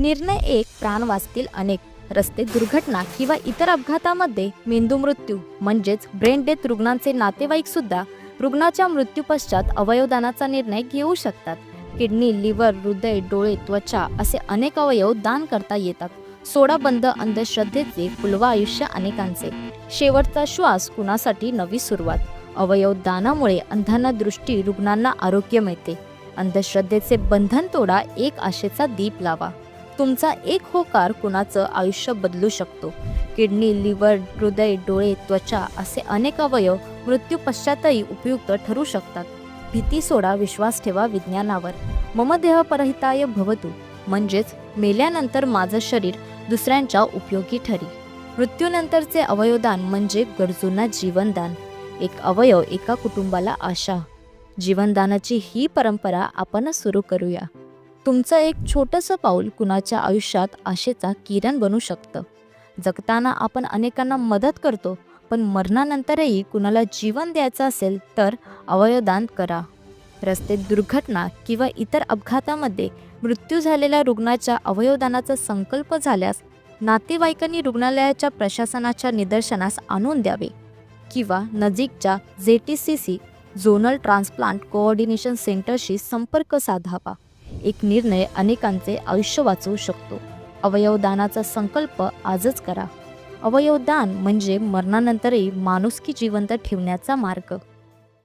निर्णय एक प्राण वाचतील अनेक. रस्ते दुर्घटना किंवा इतर अपघातामध्ये मेंदू मृत्यू म्हणजेच ब्रेन डेथ रुग्णांचे नातेवाईक सुद्धा रुग्णाच्या मृत्यूपश्चात अवयवदानाचा निर्णय घेऊ शकतात. किडनी लिव्हर हृदय डोळे त्वचा असे अनेक अवयव दान करता येतात. सोडा बंद अंधश्रद्धेचे फुलवा आयुष्य अनेकांचे. शेवटचा श्वास कुणासाठी नवी सुरुवात? अवयव दानामुळे अंधांना दृष्टी रुग्णांना आरोग्य मिळते. अंधश्रद्धेचे बंधन तोडा एक आशेचा दीप लावा. तुमचा एक होकार कुणाचं आयुष्य बदलू शकतो? किडनी लिव्हर हृदय डोळे त्वचा असे अनेक अवयव मृत्यू पश्चातही उपयुक्त ठरू शकतात. भीती सोडा विश्वास ठेवा विज्ञानावर. ममदेह परहिताय भवतु. म्हणजेच मेल्यानंतर माझं शरीर दुसऱ्यांच्या उपयोगी ठरी. मृत्यूनंतरचे अवयवदान म्हणजे गरजूंना जीवनदान. एक अवयव एका कुटुंबाला आशा. जीवनदानाची ही परंपरा आपण सुरू करूया. तुमचं एक छोटंसं पाऊल कुणाच्या आयुष्यात आशेचा किरण बनू शकतं. जगताना आपण अनेकांना मदत करतो पण मरणानंतरही कुणाला जीवन द्यायचं असेल तर अवयवदान करा. रस्ते दुर्घटना किंवा इतर अपघातामध्ये मृत्यू झालेल्या रुग्णाच्या अवयवदानाचा संकल्प झाल्यास नातेवाईकांनी रुग्णालयाच्या प्रशासनाच्या निदर्शनास आणून द्यावे. किंवा नजीकच्या J T C C zonal transplant coordination सेंटरशी संपर्क साधावा. एक निर्णय अनेकांचे आयुष्य वाचवू शकतो. अवयवदानाचा संकल्प आजच करा. अवयवदान म्हणजे मरणानंतरही माणुसकी जिवंत ठेवण्याचा मार्ग.